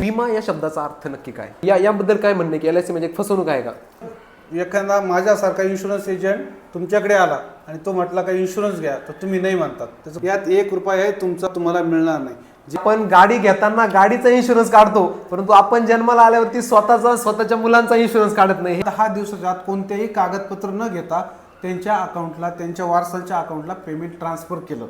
विमा या शब्दाचा अर्थ नक्की काय? या याबद्दल काय म्हणणं की एल आय सी म्हणजे एक फसवणूक आहे का? एखादा माझ्यासारखा इन्शुरन्स एजंट तुमच्याकडे आला आणि तो म्हटला का इन्शुरन्स घ्या तर तुम्ही नाही म्हणतात. त्याचं यात एक रुपया आहे तुमचा तुम्हाला मिळणार नाही. आपण गाडी घेताना गाडीचा इन्शुरन्स काढतो परंतु आपण जन्माला आल्यावरती स्वतःचा स्वतःच्या मुलांचा इन्शुरन्स काढत नाही. दहा दिवसाच्या आत कोणतेही कागदपत्र न घेता त्यांच्या अकाउंटला त्यांच्या वारसाच्या अकाउंटला पेमेंट ट्रान्सफर केलं.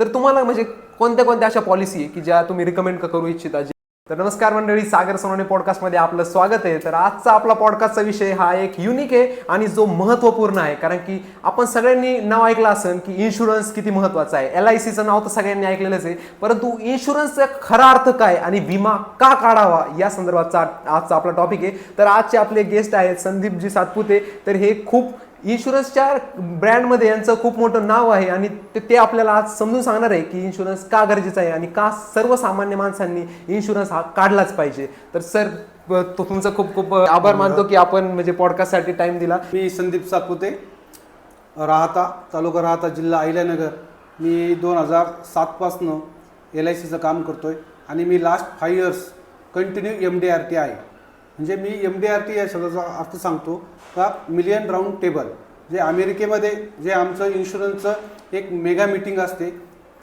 तर तुम्हाला म्हणजे कोणत्या कोणत्या अशा पॉलिसी आहे की ज्या तुम्ही रिकमेंड करू इच्छिता? तर नमस्कार मंडळी सागर सोनवणे पॉडकास्टमध्ये आपलं स्वागत आहे. तर आजचा आपला पॉडकास्टचा विषय हा एक युनिक आहे आणि जो महत्त्वपूर्ण आहे. कारण की आपण सगळ्यांनी नाव ऐकलं असेल की इन्शुरन्स किती महत्त्वाचा आहे. एल आय सीचं नाव तर सगळ्यांनी ऐकलेलंच आहे. परंतु इन्शुरन्सचा खरा अर्थ काय आणि विमा का काढावा या संदर्भातचा आजचा आपला टॉपिक आहे. तर आजचे आपले गेस्ट आहेत संदीपजी सातपुते. तर हे खूप इन्शुरन्सच्या ब्रँडमध्ये यांचं खूप मोठं नाव आहे आणि ते ते आपल्याला आज समजून सांगणार आहे की इन्शुरन्स का गरजेचा आहे आणि का सर्वसामान्य माणसांनी इन्शुरन्स हा काढलाच पाहिजे. तर सर तो तुमचा खूप खूप आभार मानतो की आपण म्हणजे पॉडकास्टसाठी टाइम दिला. मी संदीप सातपुते राहता तालुका राहता जिल्हा अहिल्यानगर. मी दोन हजार सातपासनं एल आय सीचं काम करतो आहे आणि मी last five years continue M D R T आहे. म्हणजे मी एम डी आर टी या शब्दाचा अर्थ सांगतो का मिलियन राऊंड टेबल जे अमेरिकेमध्ये जे आमचं इन्शुरन्सचं एक मेगा मिटिंग असते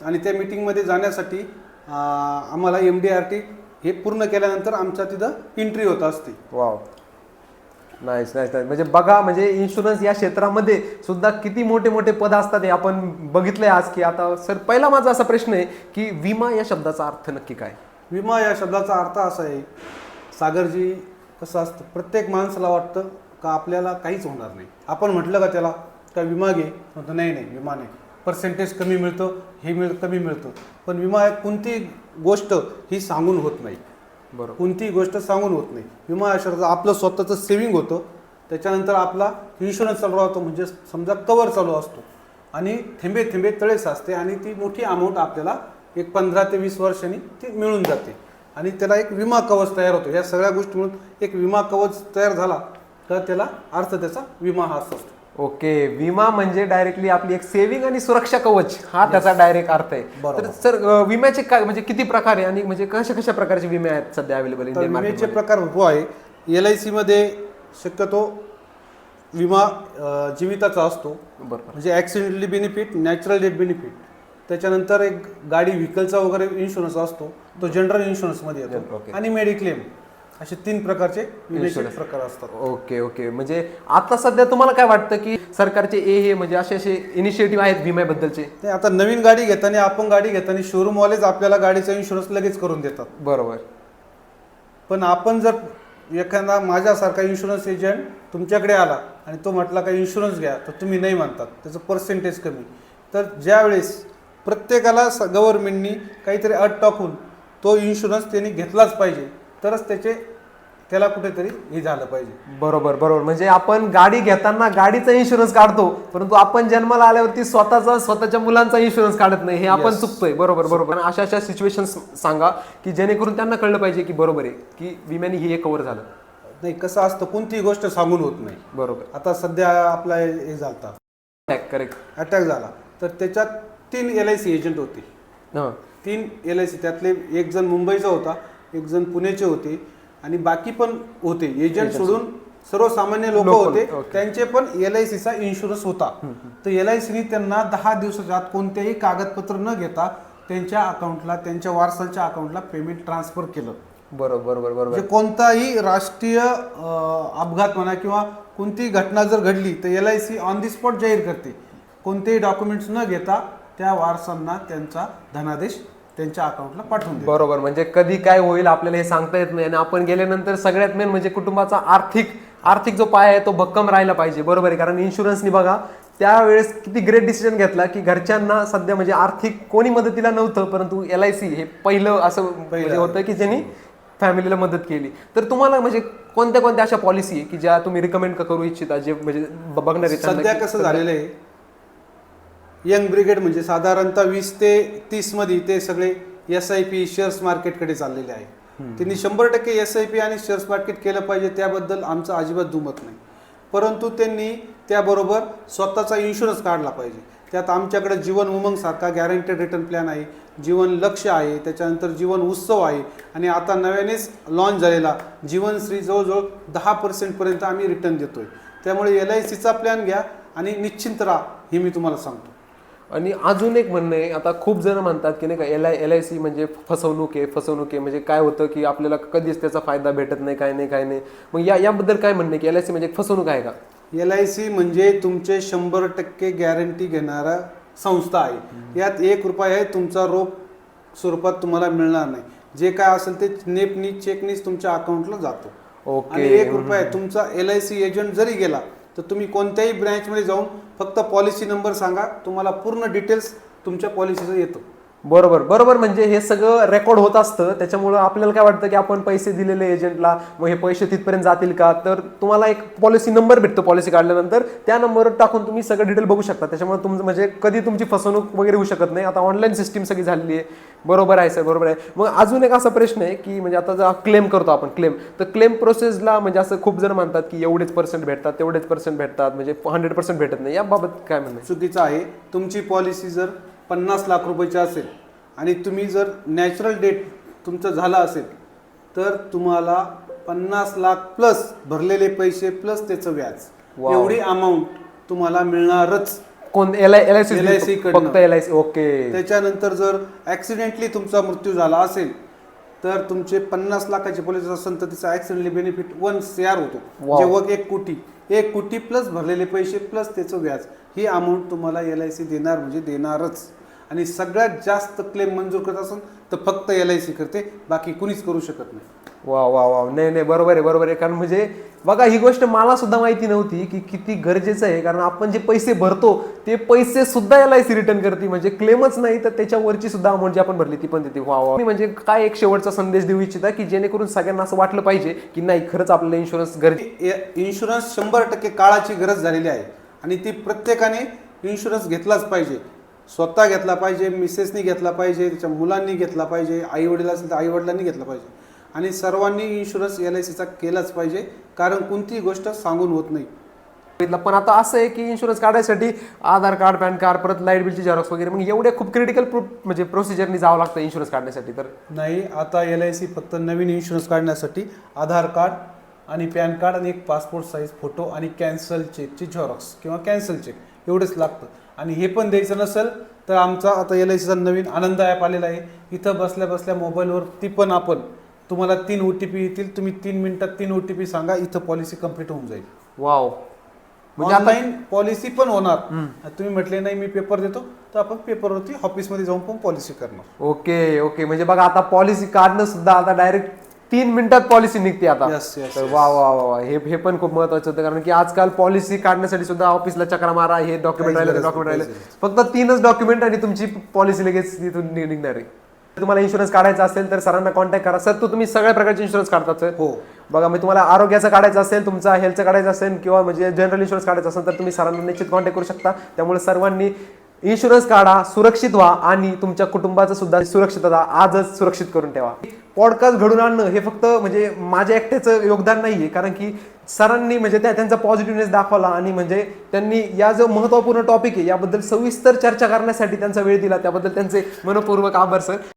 आणि त्या मिटिंगमध्ये जाण्यासाठी आम्हाला एम डी आर टी हे पूर्ण केल्यानंतर आमच्या तिथं एंट्री होत असते. वाव नाईस नाईस नाईस म्हणजे बघा म्हणजे इन्शुरन्स या क्षेत्रामध्ये सुद्धा किती मोठे मोठे पद असतात हे आपण बघितलंय आज की आता सर पहिला माझा असा प्रश्न आहे की विमा या शब्दाचा अर्थ नक्की काय? विमा या शब्दाचा अर्थ असा आहे सागरजी कसं असतं प्रत्येक माणसाला वाटतं का आपल्याला काहीच होणार नाही. आपण म्हटलं का त्याला का विमा घे? म्हणतो नाही नाही विमा नाही. पर्सेंटेज कमी मिळतं हे मिळ कमी मिळतं. पण विमा कोणती गोष्ट ही सांगून होत नाही. बरोबर. कोणतीही गोष्ट सांगून होत नाही. विमा शब्दाचं आपलं स्वतःचं सेविंग होतं. त्याच्यानंतर आपला इन्शुरन्स चालू राहतो म्हणजे समजा कवर चालू असतो. आणि थेंबे थेंबे तळे साचते आणि ती मोठी अमाऊंट आपल्याला एक पंधरा ते वीस वर्षांनी ती मिळून जाते. आणि त्याला एक विमा कवच तयार होतो. या सगळ्या गोष्टी मिळून एक विमा कवच तयार झाला तर त्याला अर्थ त्याचा विमा हा असतो. ओके विमा म्हणजे डायरेक्टली आपली एक सेव्हिंग आणि सुरक्षा कवच. हा त्याचा डायरेक्ट अर्थ आहे. तर सर विम्याचे काय म्हणजे किती प्रकार आहे आणि म्हणजे कशा कशा प्रकारचे विमे आहेत सध्या अवेलेबल तर इंडियन विम्याचे प्रकार भरपूर आहे. एल आय सीमध्ये शक्यतो विमा अं, जीविताचा असतो. बरोबर. म्हणजे accidentally benefit natural death benefit त्याच्यानंतर एक गाडी व्हेकलचा वगैरे इन्शुरन्स असतो तो जनरल इन्शुरन्समध्ये येतो. आणि मेडिक्लेम असे तीन प्रकारचे विम्याचे Insurance. प्रकार असतात. ओके ओके म्हणजे आता सध्या तुम्हाला काय वाटतं की सरकारचे ए हे म्हणजे असे असे इनिशिएटिव्ह आहेत विम्याबद्दलचे? ते आता नवीन गाडी घेताना आपण गाडी घेताना शोरूमवालेच आपल्याला गाडीचा इन्शुरन्स लगेच करून देतात. बरोबर. पण आपण जर एखादा माझ्यासारखा इन्शुरन्स एजंट तुमच्याकडे आला आणि तो म्हटला का इन्शुरन्स घ्या तर तुम्ही नाही म्हणतात. त्याचं पर्सेंटेज कमी. तर ज्यावेळेस प्रत्येकाला स गव्हर्नमेंटनी काहीतरी अट टाकून तो इन्शुरन्स त्यांनी घेतलाच पाहिजे. तरच त्याचे त्याला कुठेतरी हे झालं पाहिजे. बरोबर बरोबर. म्हणजे आपण गाडी घेताना गाडीचा इन्शुरन्स काढतो परंतु आपण जन्माला आल्यावरती स्वतःचा स्वतःच्या मुलांचा इन्शुरन्स काढत नाही हे आपण. चुकतोय. बरोबर बरोबर. आणि अशा अशा सिच्युएशन सांगा की जेणेकरून त्यांना कळलं पाहिजे की बरोबर आहे की विम्याने हे कव्हर झालं. नाही कसं असतं कोणतीही गोष्ट सांगून होत नाही. बरोबर. आता सध्या आपला हे झालता. करेक्ट अटॅक झाला. तर त्याच्यात तीन एल आय सी एजंट होते. हां. तीन एल आय सी त्यातले एक जण मुंबईचा होता एक जण पुण्याचे होते आणि बाकी पण होते. एजंट सोडून सर्वसामान्य लोक होते. okay. त्यांचे पण एल आय सीचा इन्शुरन्स होता. तर एल आय सीने त्यांना दहा दिवसाच्या आत कोणतेही कागदपत्र न घेता त्यांच्या अकाउंटला त्यांच्या वारसाच्या अकाउंटला पेमेंट ट्रान्सफर केलं. बरोबर बरोबर बरोबर. म्हणजे कोणताही राष्ट्रीय अं, अपघात म्हणा किंवा कोणतीही घटना जर घडली तर L I C on the spot जाहीर करते. कोणतेही डॉक्युमेंट्स न घेता त्या वारसांना त्यांचा धनादेश त्यांच्या अकाउंटला पाठवून बरोबर म्हणजे कधी काय होईल आपल्याला हे सांगता येत नाही. आणि आपण गेल्यानंतर सगळ्यात मेन म्हणजे कुटुंबाचा आर्थिक आर्थिक जो पाय आहे तो भक्कम राहायला पाहिजे. बरोबर आहे कारण इन्शुरन्सनी बघा त्यावेळेस किती ग्रेट डिसिजन घेतला की घरच्यांना सध्या म्हणजे आर्थिक कोणी मदतीला नव्हतं परंतु एल आय सी हे पहिलं असं म्हणजे होतं की ज्यांनी फॅमिलीला मदत केली. तर तुम्हाला म्हणजे कोणत्या कोणत्या अशा पॉलिसी आहे की ज्या तुम्ही रिकमेंड करू इच्छिता जे म्हणजे ब- बघणार त्यांना सध्या की कसं झालेलं आहे यंग ब्रिगेड म्हणजे साधारणतः वीस ते तीसमध्ये ते सगळे एस आय पी शेअर्स मार्केटकडे चाललेले आहे. त्यांनी शंभर टक्के एस आय पी आणि शेअर्स मार्केट केलं पाहिजे त्याबद्दल आमचं अजिबात दुमत नाही. परंतु त्यांनी त्याबरोबर स्वतःचा इन्शुरन्स काढला पाहिजे. त्यात आमच्याकडे जीवन उमंग सारखा गॅरंटेड रिटर्न प्लॅन आहे जीवन लक्ष आहे त्याच्यानंतर जीवन उत्सव आहे आणि आता नव्यानेच लॉन्च झालेला जीवनश्री जवळजवळ दहा पर्सेंटपर्यंत आम्ही रिटर्न देतोय. त्यामुळे एल आय सीचा प्लॅन घ्या आणि निश्चिंत राहा हे मी तुम्हाला सांगतो. आणि अजून एक म्हणणं आहे आता खूप जण म्हणतात की नाही का L I L I C म्हणजे फसवणूक आहे फसवणूक आहे म्हणजे काय होतं की आपल्याला कधीच त्याचा फायदा भेटत नाही काय नाही काय नाही. मग या याबद्दल काय म्हणणं आहे की एल आय सी म्हणजे फसवणूक आहे का? एल आय सी म्हणजे तुमचे शंभर टक्के गॅरंटी घेणारा संस्था आहे. यात एक रुपया तुमचा रोख स्वरूपात तुम्हाला मिळणार नाही. जे काय असेल ते नेपनी चेकनीच तुमच्या अकाउंटला जातो. ओके. आणि एक रुपया तुमचा एल आय सी एजंट जरी गेला तर तुम्ही कोणत्याही ब्रँचमध्ये जाऊन फक्त पॉलिसी नंबर सांगा तुम्हाला पूर्ण डिटेल्स तुमच्या पॉलिसीचं येतं. बरोबर बरोबर म्हणजे हे सगळं रेकॉर्ड होत असतं. त्याच्यामुळं आपल्याला काय वाटतं की आपण पैसे दिलेले एजंटला मग हे पैसे तिथपर्यंत जातील का? तर तुम्हाला एक पॉलिसी नंबर भेटतो पॉलिसी काढल्यानंतर. त्या नंबरवर टाकून तुम्ही सगळं डिटेल बघू शकता. त्याच्यामुळे तुमचं म्हणजे कधी तुमची फसवणूक वगैरे होऊ शकत नाही. आता ऑनलाईन सिस्टीम सगळी झालेली आहे. बरोबर आहे सर बरोबर आहे. मग अजून एक असा प्रश्न आहे की म्हणजे आता जर क्लेम करतो आपण क्लेम तर क्लेम प्रोसेसला म्हणजे असं खूप जण म्हणतात की एवढेच पर्सेंट भेटतात तेवढेच पर्सेंट भेटतात. म्हणजे हंड्रेड पर्सेंट भेटत नाही. याबाबत काय म्हणणं चुकीचं आहे. तुमची पॉलिसी जर पन्नास लाख रुपयाची असेल आणि तुम्ही जर नॅचरल डेट तुमचं झालं असेल तर तुम्हाला पन्नास लाख प्लस भरलेले पैसे प्लस त्याचं व्याज Wow. एवढी अमाऊंट तुम्हाला मिळणारच कोण L I L I C LIC कडनं. फक्त एल आय सी ओके त्याच्यानंतर जर ॲक्सिडेंटली तुमचा मृत्यू झाला असेल तर तुमचे पन्नास लाखाची पॉलिसी असेल तर तिचा ॲक्सिडेंटली बेनिफिट वन शेअर होतो. जेव्हा एक कोटी. एक कोटी प्लस भरलेले पैसे प्लस त्याचं व्याज. ही अमाऊंट तुम्हाला एल आय सी देणार म्हणजे देणारच. आणि सगळ्यात जास्त क्लेम मंजूर करत असेल तर फक्त एल आय सी करते. बाकी कुणीच करू शकत नाही. वा वा वा नाही नाही बरोबर आहे बरोबर आहे. कारण म्हणजे बघा ही गोष्ट मला सुद्धा माहिती नव्हती की किती गरजेचं आहे. कारण आपण जे पैसे भरतो ते पैसे सुद्धा एल आय सी रिटर्न करते. म्हणजे क्लेमच नाही तर त्याच्यावरची सुद्धा अमाऊंट जी आपण भरली ती पण देते. वा वा मी म्हणजे काय एक शेवटचा संदेश देऊ इच्छिता की जेणेकरून सगळ्यांना असं वाटलं पाहिजे की नाही खरंच आपल्याला इन्शुरन्स गरजे इन्शुरन्स शंभर टक्के काळाची गरज झालेली आहे. आणि ती प्रत्येकाने इन्शुरन्स घेतलाच पाहिजे. स्वतः घेतला पाहिजे मिसेसनी घेतला पाहिजे त्याच्या मुलांनी घेतला पाहिजे आई वडील असेल तर आई वडिलांनी घेतला पाहिजे. आणि सर्वांनी इन्शुरन्स एल आय सीचा केलाच पाहिजे कारण कोणतीही गोष्ट सांगून होत नाही. पण आता असं आहे की इन्शुरन्स काढायसाठी आधार कार्ड पॅन कार्ड परत लाइट बिलची झेरॉक्स वगैरे मग एवढे खूप क्रिटिकल म्हणजे प्रोसिजरनी जावं लागतं इन्शुरन्स काढण्यासाठी तर. नाही आता एल आय सी फक्त नवीन इन्शुरन्स काढण्यासाठी आधार कार्ड आणि पॅन कार्ड आणि एक पासपोर्ट साईज फोटो आणि कॅन्सल चेकची झेरॉक्स किंवा कॅन्सल चेक एवढंच लागतं. आणि हे पण द्यायचं नसेल तर आमचा आता एल आय सीचा नवीन आनंद ॲप आलेला आहे. इथं बसल्या बसल्या मोबाईलवर ती पण आपण तुम्हाला तीन ओ टी पी येतील तुम्ही तीन मिनिटात तीन ओ टी पी सांगा इथं पॉलिसी कंप्लीट होऊन जाईल. वाव म्हणजे आता ऑनलाईन पॉलिसी पण होणार. तुम्ही म्हटले नाही मी पेपर देतो. तर आपण पेपरवरती ऑफिसमध्ये जाऊन पण पॉलिसी करणार. ओके ओके म्हणजे बघा आता पॉलिसी काढणं सुद्धा आता डायरेक्ट तीन मिनिटात पॉलिसी निघते आता. तर वा वा वा वा. हे हे पण खूप महत्वाचं होतं कारण की आजकाल पॉलिसी काढण्यासाठी सुद्धा ऑफिसला चक्रा मारा हे डॉक्युमेंट राहिले डॉक्युमेंट राहिले. फक्त तीनच डॉक्युमेंट आणि तुमची पॉलिसी लगेच तिथून निघणार आहे. तुम्हाला इन्शुरन्स काढायचा असेल तर सरांना कॉन्टॅक्ट करा. सर तू तुम्ही सगळ्या प्रकारचे इन्शुरन्स काढतात सर. हो. बघा मी तुम्हाला आरोग्याचं काढायचं असेल तुमचा हेल्थचं काढायचं असेल किंवा म्हणजे जनरल इन्शुरन्स काढायचं असेल तर तुम्ही सरांना निश्चित कॉन्टॅक्ट करू शकता. त्यामुळे सर्वांनी इन्शुरन्स काढा सुरक्षित व्हा आणि तुमच्या कुटुंबाचं सुद्धा सुरक्षितता आजच सुरक्षित करून ठेवा. पॉडकास्ट घडून आणणं हे फक्त म्हणजे माझ्या एकट्याचं योगदान नाहीये कारण की सरांनी म्हणजे त्या त्यांचा पॉझिटिव्हनेस दाखवला आणि म्हणजे त्यांनी या जो महत्त्वपूर्ण टॉपिक आहे याबद्दल सविस्तर चर्चा करण्यासाठी त्यांचा वेळ दिला. त्याबद्दल त्यांचे मनपूर्वक आभार सर.